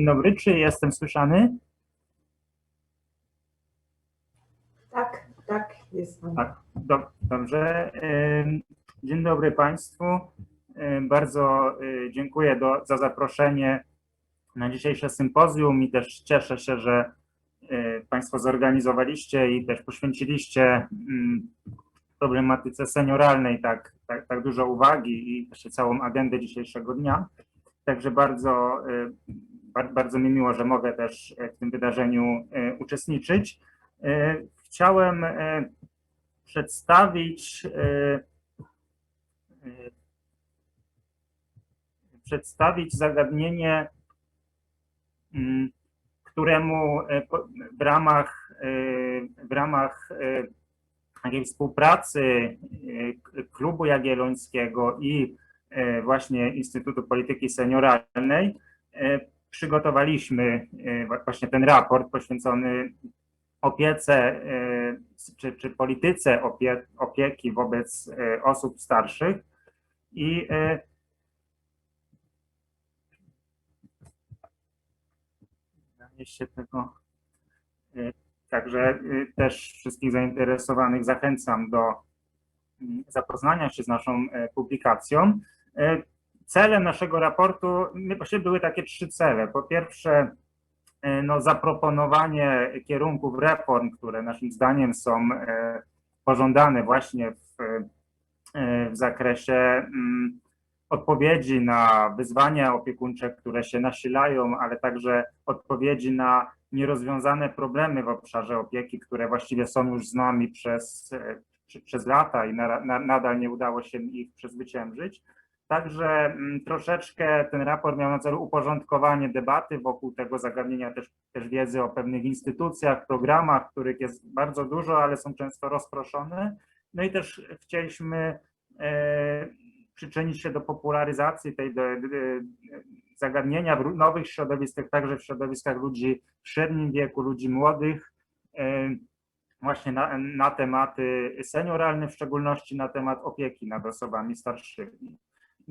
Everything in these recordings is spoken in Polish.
Dzień dobry, czy jestem słyszany? Tak, tak, jest pan. Tak, do, dobrze. Dzień dobry Państwu. Bardzo y, dziękuję do, za zaproszenie na dzisiejsze sympozjum i też cieszę się, że y, Państwo zorganizowaliście i też poświęciliście ym, problematyce senioralnej tak, tak, tak dużo uwagi i całą agendę dzisiejszego dnia. Także bardzo, y, bardzo mi miło, że mogę też y, w tym wydarzeniu y, uczestniczyć. Y, Chciałem przedstawić przedstawić zagadnienie, mm, któremu w ramach, w ramach współpracy Klubu Jagiellońskiego i właśnie Instytutu Polityki Senioralnej przygotowaliśmy wa- właśnie ten raport poświęcony opiece y, czy, czy polityce opie, opieki wobec y, osób starszych i się tego Także też wszystkich zainteresowanych zachęcam do mm, zapoznania się z naszą publikacją. Celem naszego raportu właściwie były takie trzy cele. Po pierwsze, y, no, zaproponowanie kierunków reform, które naszym zdaniem są y, pożądane właśnie w, y, w zakresie mm, odpowiedzi na wyzwania opiekuńcze, które się nasilają, ale także odpowiedzi na nierozwiązane problemy w obszarze opieki, które właściwie są już z nami przez, e, przez lata i na, na, nadal nie udało się ich przezwyciężyć. Także mm, troszeczkę ten raport miał na celu uporządkowanie debaty wokół tego zagadnienia, też, też wiedzy o pewnych instytucjach, programach, których jest bardzo dużo, ale są często rozproszone. No i też chcieliśmy e, przyczynić się do popularyzacji tej do, do, zagadnienia w nowych środowiskach, także w środowiskach ludzi w średnim wieku, ludzi młodych, e, właśnie na, na tematy senioralne, w szczególności na temat opieki nad osobami starszymi.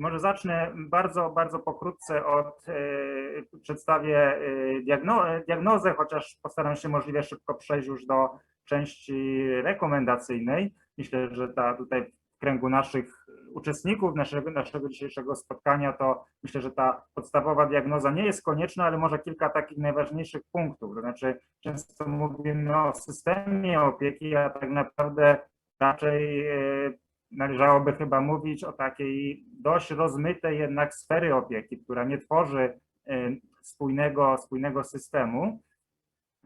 Może zacznę bardzo, bardzo pokrótce od, e, przedstawię e, diagno, diagnozę, chociaż postaram się możliwie szybko przejść już do części rekomendacyjnej. Myślę, że ta tutaj w kręgu naszych uczestników naszego, naszego dzisiejszego spotkania, to myślę, że ta podstawowa diagnoza nie jest konieczna, ale może kilka takich najważniejszych punktów. To znaczy, często mówimy o systemie opieki, a tak naprawdę raczej e, należałoby chyba mówić o takiej dość rozmytej jednak sfery opieki, która nie tworzy e, spójnego, spójnego systemu.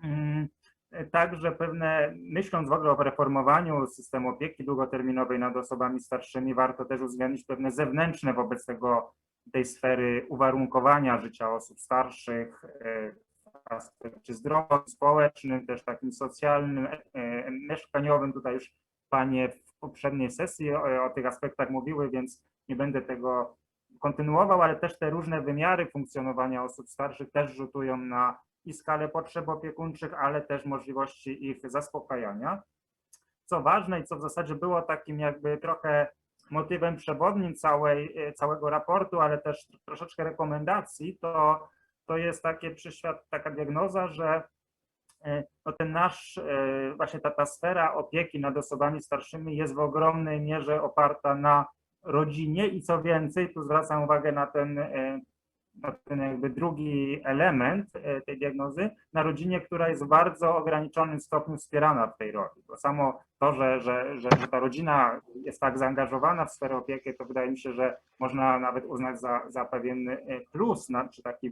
Mm, Także pewne, myśląc w ogóle o reformowaniu systemu opieki długoterminowej nad osobami starszymi, warto też uwzględnić pewne zewnętrzne wobec tego, tej sfery uwarunkowania życia osób starszych e, w aspekcie zdrowym, społecznym, też takim socjalnym, e, mieszkaniowym. Tutaj już panie poprzedniej sesji o, o tych aspektach mówiły, więc nie będę tego kontynuował, ale też te różne wymiary funkcjonowania osób starszych też rzutują na i skalę potrzeb opiekuńczych, ale też możliwości ich zaspokajania. Co ważne i co w zasadzie było takim jakby trochę motywem przewodnim całej, całego raportu, ale też troszeczkę rekomendacji, to, to jest takie przyświat, taka diagnoza, że e, no ten nasz, e, właśnie ta, ta sfera opieki nad osobami starszymi jest w ogromnej mierze oparta na rodzinie i co więcej, tu zwracam uwagę na ten e, na ten jakby drugi element tej diagnozy, na rodzinie, która jest w bardzo ograniczonym stopniu wspierana w tej roli. Bo samo to, że, że, że, że ta rodzina jest tak zaangażowana w sferę opieki, to wydaje mi się, że można nawet uznać za, za pewien plus, czy taki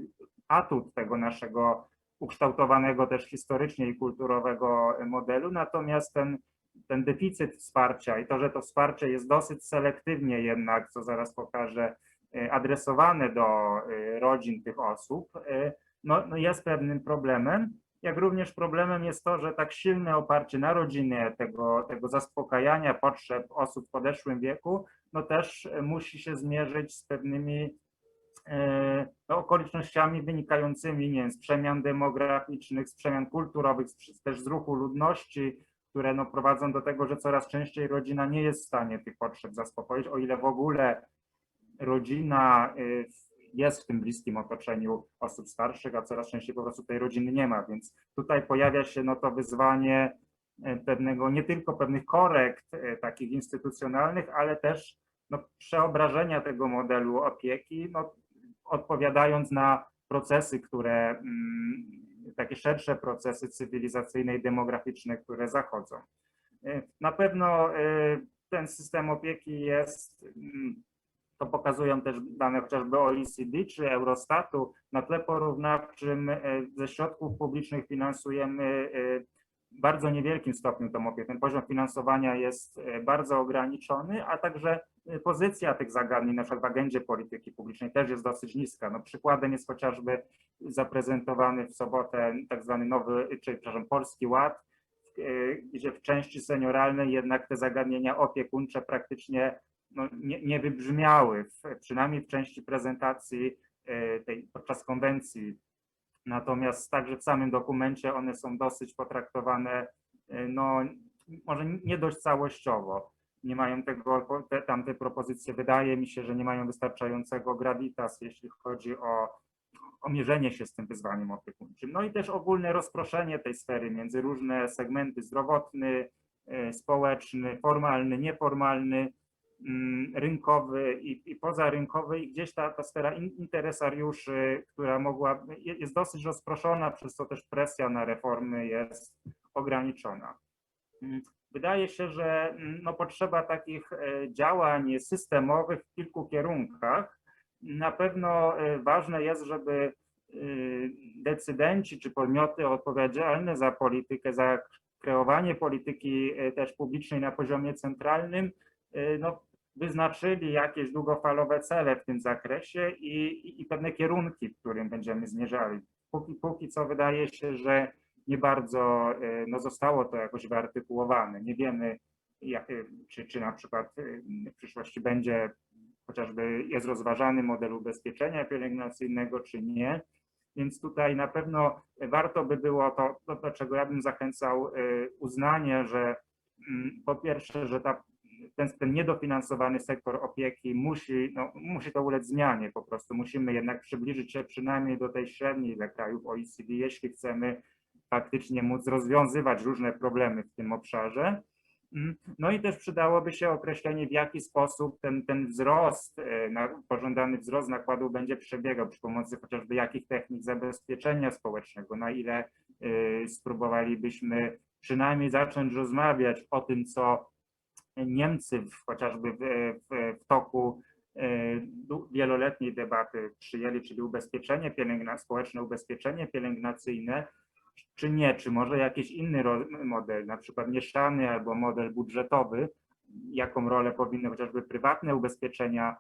atut tego naszego ukształtowanego też historycznie i kulturowego modelu. Natomiast ten, ten deficyt wsparcia i to, że to wsparcie jest dosyć selektywnie jednak, co zaraz pokażę, e, adresowane do e, rodzin tych osób, e, no, no jest pewnym problemem. Jak również problemem jest to, że tak silne oparcie na rodzinie, tego, tego zaspokajania potrzeb osób w podeszłym wieku, no też musi się zmierzyć z pewnymi okolicznościami wynikającymi nie z przemian demograficznych, z przemian kulturowych, z, też z ruchu ludności, które no, prowadzą do tego, że coraz częściej rodzina nie jest w stanie tych potrzeb zaspokoić, o ile w ogóle rodzina y, jest w tym bliskim otoczeniu osób starszych, a coraz częściej po prostu tej rodziny nie ma, więc tutaj pojawia się no to wyzwanie e, pewnego, nie tylko pewnych korekt e, takich instytucjonalnych, ale też no, przeobrażenia tego modelu opieki, no, odpowiadając na procesy, które, mm, takie szersze procesy cywilizacyjne i demograficzne, które zachodzą. Na pewno y, ten system opieki jest, mm, to pokazują też dane chociażby OECD czy Eurostatu, na tle porównawczym y, ze środków publicznych finansujemy y, bardzo niewielkim stopniu tą opiekę. Ten poziom finansowania jest bardzo ograniczony, a także pozycja tych zagadnień, na przykład w agendzie polityki publicznej też jest dosyć niska. No, przykładem jest chociażby zaprezentowany w sobotę tak zwany nowy, czy przepraszam, Polski Ład, y, gdzie w części senioralnej jednak te zagadnienia opiekuńcze praktycznie no, nie, nie wybrzmiały, w, przynajmniej w części prezentacji y, tej podczas konwencji. Natomiast także w samym dokumencie one są dosyć potraktowane, y, no może nie dość całościowo. Nie mają tego, te, tamte propozycje, wydaje mi się, że nie mają wystarczającego gravitas, jeśli chodzi o o mierzenie się z tym wyzwaniem opiekuńczym. No i też ogólne rozproszenie tej sfery między różne segmenty zdrowotny, e, społeczny, formalny, nieformalny, mm, rynkowy i, i pozarynkowy i gdzieś ta, ta sfera in- interesariuszy, która mogła, je- jest dosyć rozproszona, przez co też presja na reformy jest ograniczona. Mm, Wydaje się, że mm, no, potrzeba takich e, działań systemowych w kilku kierunkach, na pewno e, ważne jest, żeby e, decydenci czy podmioty odpowiedzialne za politykę, za kreowanie polityki też publicznej na poziomie centralnym, no, wyznaczyli jakieś długofalowe cele w tym zakresie i, i, i pewne kierunki, w którym będziemy zmierzali. Póki, póki co wydaje się, że nie bardzo e, no, zostało to jakoś wyartykułowane. Nie wiemy, jak, e, czy, czy na przykład e, w przyszłości będzie chociażby jest rozważany model ubezpieczenia pielęgnacyjnego, czy nie. Więc tutaj na pewno warto by było to, to do czego ja bym zachęcał, uznanie, że mm, po pierwsze, że ta, ten, ten niedofinansowany sektor opieki musi, no, musi to ulec zmianie po prostu. Musimy jednak przybliżyć się przynajmniej do tej średniej dla krajów OECD, jeśli chcemy faktycznie móc rozwiązywać różne problemy w tym obszarze. Mm, No i też przydałoby się określenie, w jaki sposób ten, ten wzrost, e, pożądany wzrost nakładów będzie przebiegał przy pomocy chociażby jakich technik zabezpieczenia społecznego, na ile e, spróbowalibyśmy przynajmniej zacząć rozmawiać o tym, co Niemcy w, chociażby w, w, w toku e, wieloletniej debaty przyjęli, czyli ubezpieczenie pielęgna, społeczne ubezpieczenie pielęgnacyjne, czy nie, czy może jakiś inny model, na przykład mieszany albo model budżetowy, jaką rolę powinny chociażby prywatne ubezpieczenia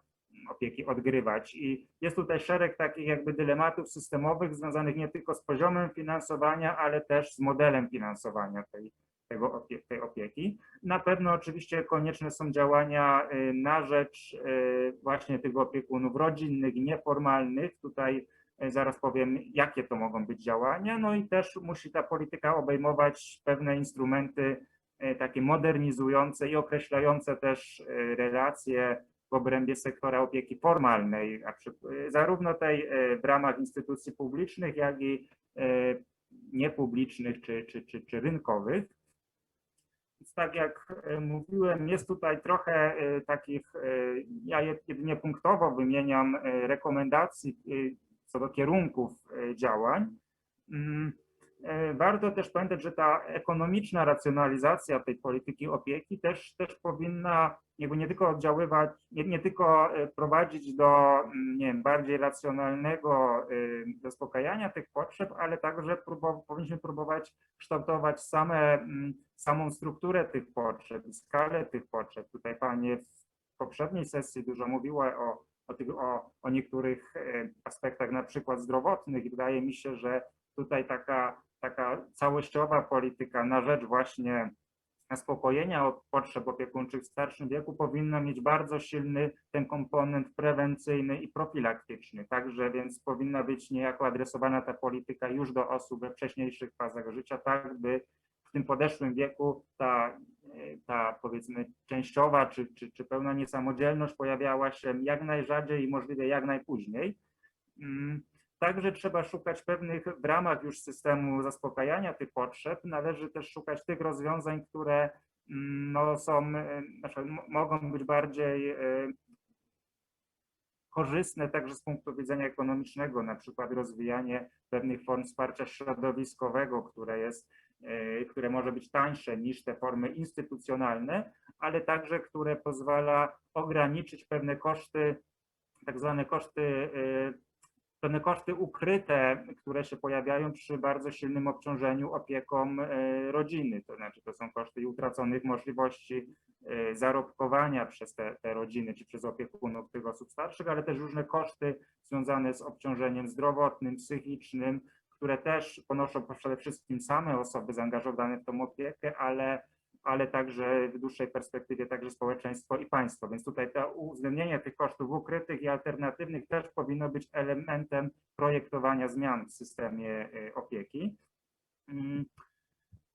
opieki odgrywać. I jest tutaj szereg takich jakby dylematów systemowych związanych nie tylko z poziomem finansowania, ale też z modelem finansowania tej, tego tej opieki. Na pewno oczywiście konieczne są działania y, na rzecz y, właśnie tych opiekunów rodzinnych, nieformalnych. Tutaj Zaraz powiem, jakie to mogą być działania. No i też musi ta polityka obejmować pewne instrumenty e, takie modernizujące i określające też e, relacje w obrębie sektora opieki formalnej, e, zarówno tej e, w ramach instytucji publicznych, jak i e, niepublicznych czy, czy, czy, czy rynkowych. Więc tak jak e, mówiłem, jest tutaj trochę e, takich, e, ja je- jedynie punktowo wymieniam e, rekomendacji e, co do kierunków e, działań. Mm, e, Warto też pamiętać, że ta ekonomiczna racjonalizacja tej polityki opieki też, też powinna jakby nie tylko oddziaływać, nie, nie tylko e, prowadzić do mm, nie wiem, bardziej racjonalnego zaspokajania tych potrzeb, ale także powinniśmy próbować kształtować same, mm, samą strukturę tych potrzeb, skalę tych potrzeb. Tutaj Panie w poprzedniej sesji dużo mówiła o o, tych, o, o niektórych e, aspektach na przykład zdrowotnych i wydaje mi się, że tutaj taka, taka całościowa polityka na rzecz właśnie zaspokojenia potrzeb opiekuńczych w starszym wieku powinna mieć bardzo silny ten komponent prewencyjny i profilaktyczny. Także więc powinna być niejako adresowana ta polityka już do osób we wcześniejszych fazach życia, tak by w tym podeszłym wieku ta, ta powiedzmy częściowa czy, czy, czy pełna niesamodzielność pojawiała się jak najrzadziej i możliwie jak najpóźniej. Mm, Także trzeba szukać pewnych w ramach już systemu zaspokajania tych potrzeb. Należy też szukać tych rozwiązań, które mm, no, są, e, mo- mogą być bardziej e, korzystne także z punktu widzenia ekonomicznego, na przykład rozwijanie pewnych form wsparcia środowiskowego, które jest, które może być tańsze niż te formy instytucjonalne, ale także które pozwala ograniczyć pewne koszty, tak zwane koszty, e, pewne koszty ukryte, które się pojawiają przy bardzo silnym obciążeniu opieką e, rodziny. To znaczy, to są koszty utraconych możliwości zarobkowania przez te, te rodziny czy przez opiekunów tych osób starszych, ale też różne koszty związane z obciążeniem zdrowotnym, psychicznym, które też ponoszą przede wszystkim same osoby zaangażowane w tą opiekę, ale, ale także w dłuższej perspektywie także społeczeństwo i państwo. Więc tutaj to uwzględnienie tych kosztów ukrytych i alternatywnych też powinno być elementem projektowania zmian w systemie y, opieki.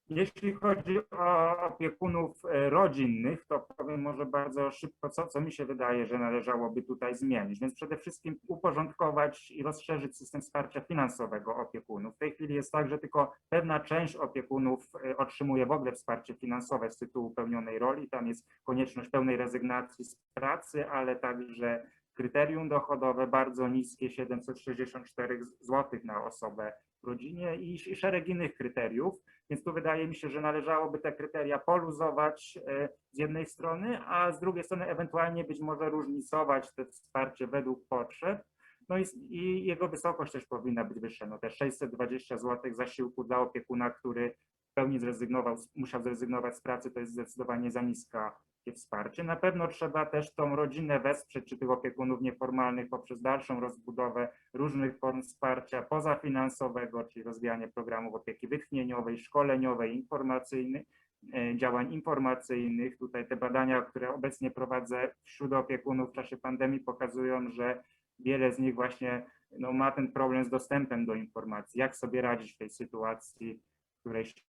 Jeśli chodzi o opiekunów e, rodzinnych, to powiem może bardzo szybko, co, co mi się wydaje, że należałoby tutaj zmienić. Więc przede wszystkim uporządkować i rozszerzyć system wsparcia finansowego opiekunów. W tej chwili jest tak, że tylko pewna część opiekunów e, otrzymuje w ogóle wsparcie finansowe z tytułu pełnionej roli. Tam jest konieczność pełnej rezygnacji z pracy, ale także kryterium dochodowe bardzo niskie, 764 zł na osobę w rodzinie i szereg innych kryteriów. Więc tu wydaje mi się, że należałoby te kryteria poluzować e, z jednej strony, a z drugiej strony ewentualnie być może różnicować te wsparcie według potrzeb. No i, i jego wysokość też powinna być wyższa. No te 620 zł zasiłku dla opiekuna, który w pełni zrezygnował, musiał zrezygnować z pracy, to jest zdecydowanie za niska wsparcie. Na pewno trzeba też tą rodzinę wesprzeć, czy tych opiekunów nieformalnych poprzez dalszą rozbudowę różnych form wsparcia pozafinansowego, czyli rozwijanie programów opieki wytchnieniowej, szkoleniowej, informacyjnej, e, działań informacyjnych. Tutaj te badania, które obecnie prowadzę wśród opiekunów w czasie pandemii pokazują, że wiele z nich właśnie no, ma ten problem z dostępem do informacji, jak sobie radzić w tej sytuacji, w której się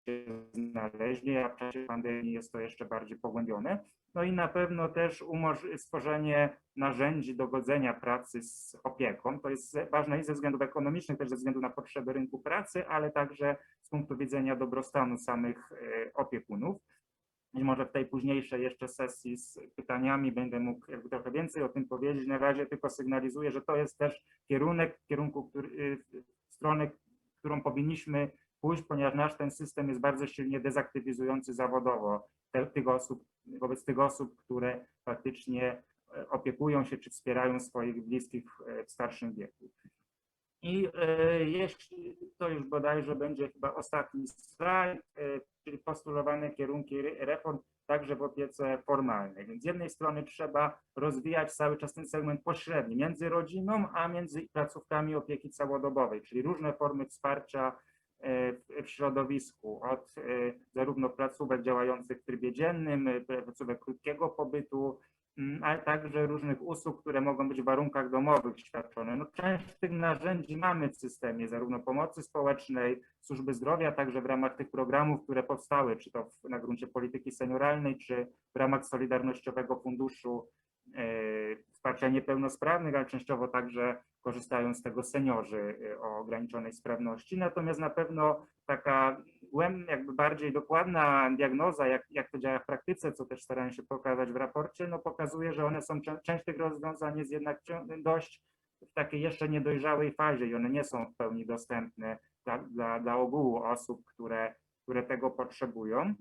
znaleźli, a w czasie pandemii jest to jeszcze bardziej pogłębione. No i na pewno też stworzenie narzędzi do godzenia pracy z opieką. To jest ważne i ze względów ekonomicznych, też ze względu na potrzeby rynku pracy, ale także z punktu widzenia dobrostanu samych e, opiekunów. I może w tej późniejszej jeszcze sesji z pytaniami będę mógł trochę więcej o tym powiedzieć. Na razie tylko sygnalizuję, że to jest też kierunek, kierunku, który, y, w stronę, którą powinniśmy pójść, ponieważ nasz ten system jest bardzo silnie dezaktywizujący zawodowo te, tych osób, wobec tych osób, które faktycznie e, opiekują się czy wspierają swoich bliskich e, w starszym wieku. I e, jeśli to już bodajże będzie chyba ostatni slajd, e, czyli postulowane kierunki re- reform także w opiece formalnej. Więc z jednej strony trzeba rozwijać cały czas ten segment pośredni między rodziną, a między placówkami opieki całodobowej, czyli różne formy wsparcia e, w, w środowisku, od e, zarówno placówek działających w trybie dziennym, e, placówek krótkiego pobytu, mm, ale także różnych usług, które mogą być w warunkach domowych świadczone. No, część tych narzędzi mamy w systemie, zarówno pomocy społecznej, służby zdrowia, także w ramach tych programów, które powstały, czy to w, na gruncie polityki senioralnej, czy w ramach Solidarnościowego Funduszu e, Wsparcia Niepełnosprawnych, ale częściowo także korzystają z tego seniorzy e, o ograniczonej sprawności. Natomiast na pewno taka jakby bardziej dokładna diagnoza, jak, jak to działa w praktyce, co też starałem się pokazać w raporcie, no pokazuje, że one są, czę- część tych rozwiązań jest jednak dość w takiej jeszcze niedojrzałej fazie i one nie są w pełni dostępne dla, dla, dla ogółu osób, które, które tego potrzebują.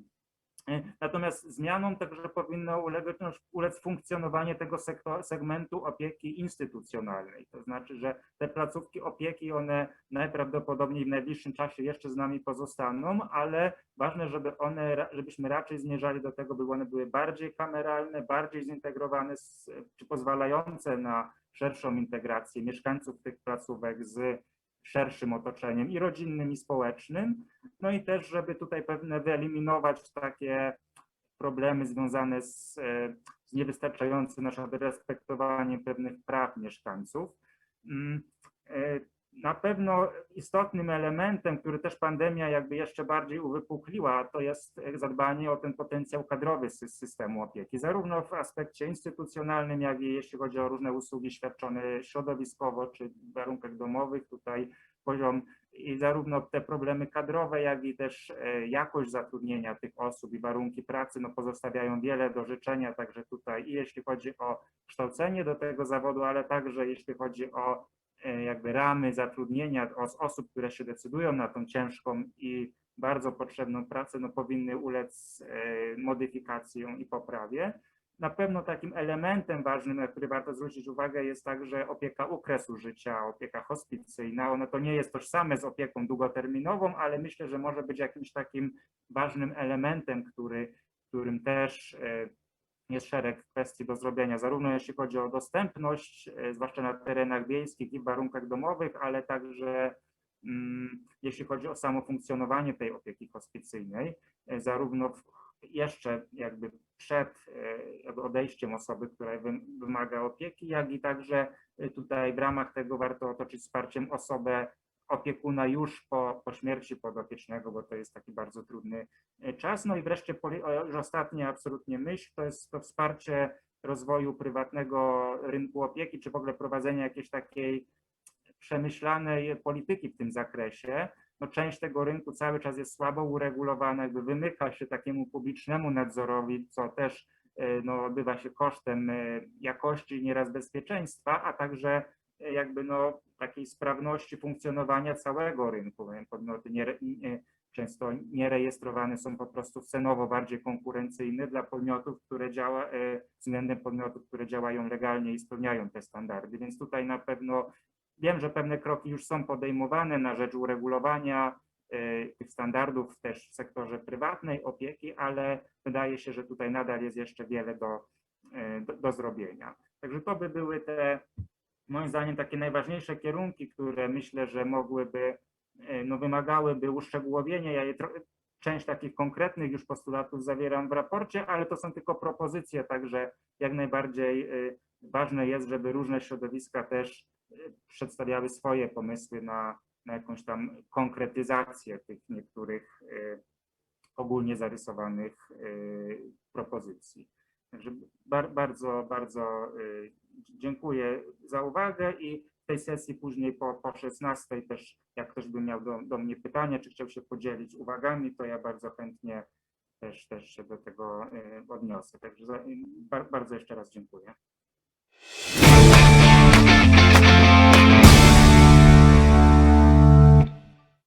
E, Natomiast zmianom także powinno ulegać, ulec funkcjonowanie tego sektor, segmentu opieki instytucjonalnej. To znaczy, że te placówki opieki, one najprawdopodobniej w najbliższym czasie jeszcze z nami pozostaną, ale ważne, żeby one, żebyśmy raczej zmierzali do tego, by one były bardziej kameralne, bardziej zintegrowane, z, czy pozwalające na szerszą integrację mieszkańców tych placówek z szerszym otoczeniem i rodzinnym, i społecznym. No i też, żeby tutaj pewne wyeliminować takie problemy związane z, e, z niewystarczającym naszym respektowaniem pewnych praw mieszkańców. Na pewno istotnym elementem, który też pandemia jakby jeszcze bardziej uwypukliła, to jest zadbanie o ten potencjał kadrowy sy- systemu opieki, zarówno w aspekcie instytucjonalnym, jak i jeśli chodzi o różne usługi świadczone środowiskowo czy w warunkach domowych. Tutaj poziom i zarówno te problemy kadrowe, jak i też e, jakość zatrudnienia tych osób i warunki pracy no, pozostawiają wiele do życzenia, także tutaj i jeśli chodzi o kształcenie do tego zawodu, ale także jeśli chodzi o jakby ramy zatrudnienia os- osób, które się decydują na tą ciężką i bardzo potrzebną pracę, no powinny ulec e, modyfikacjom i poprawie. Na pewno takim elementem ważnym, na który warto zwrócić uwagę, jest także opieka u kresu życia, opieka hospicyjna. Ono to nie jest tożsame z opieką długoterminową, ale myślę, że może być jakimś takim ważnym elementem, który, którym też e, jest szereg kwestii do zrobienia, zarówno jeśli chodzi o dostępność, e, zwłaszcza na terenach wiejskich i w warunkach domowych, ale także mm, jeśli chodzi o samo funkcjonowanie tej opieki hospicyjnej, e, zarówno jeszcze jakby przed e, odejściem osoby, która wy- wymaga opieki, jak i także tutaj w ramach tego warto otoczyć wsparciem osobę opiekuna już po, po śmierci podopiecznego, bo to jest taki bardzo trudny e, czas. No i wreszcie już ostatnia absolutnie myśl, to jest to wsparcie rozwoju prywatnego rynku opieki, czy w ogóle prowadzenia jakiejś takiej przemyślanej polityki w tym zakresie. No, część tego rynku cały czas jest słabo uregulowana, jakby wymyka się takiemu publicznemu nadzorowi, co też e, no, odbywa się kosztem e, jakości nieraz bezpieczeństwa, a także jakby no, takiej sprawności funkcjonowania całego rynku. Podmioty nie, nie, często nierejestrowane są po prostu cenowo bardziej konkurencyjne dla podmiotów, które działa, e, względem podmiotów, które działają legalnie i spełniają te standardy. Więc tutaj na pewno wiem, że pewne kroki już są podejmowane na rzecz uregulowania e, tych standardów też w sektorze prywatnej opieki, ale wydaje się, że tutaj nadal jest jeszcze wiele do, e, do, do zrobienia. Także to by były te, moim zdaniem, takie najważniejsze kierunki, które myślę, że mogłyby e, no, wymagałyby uszczegółowienia. Ja je część takich konkretnych już postulatów zawieram w raporcie, ale to są tylko propozycje, także jak najbardziej e, ważne jest, żeby różne środowiska też e, przedstawiały swoje pomysły na, na jakąś tam konkretyzację tych niektórych ogólnie zarysowanych propozycji. Także bar, bardzo, bardzo dziękuję za uwagę i w tej sesji później po, po 16 też, jak ktoś by miał do, do mnie pytanie, czy chciał się podzielić uwagami, to ja bardzo chętnie też, też się do tego e, odniosę. Także za, bar, bardzo jeszcze raz dziękuję.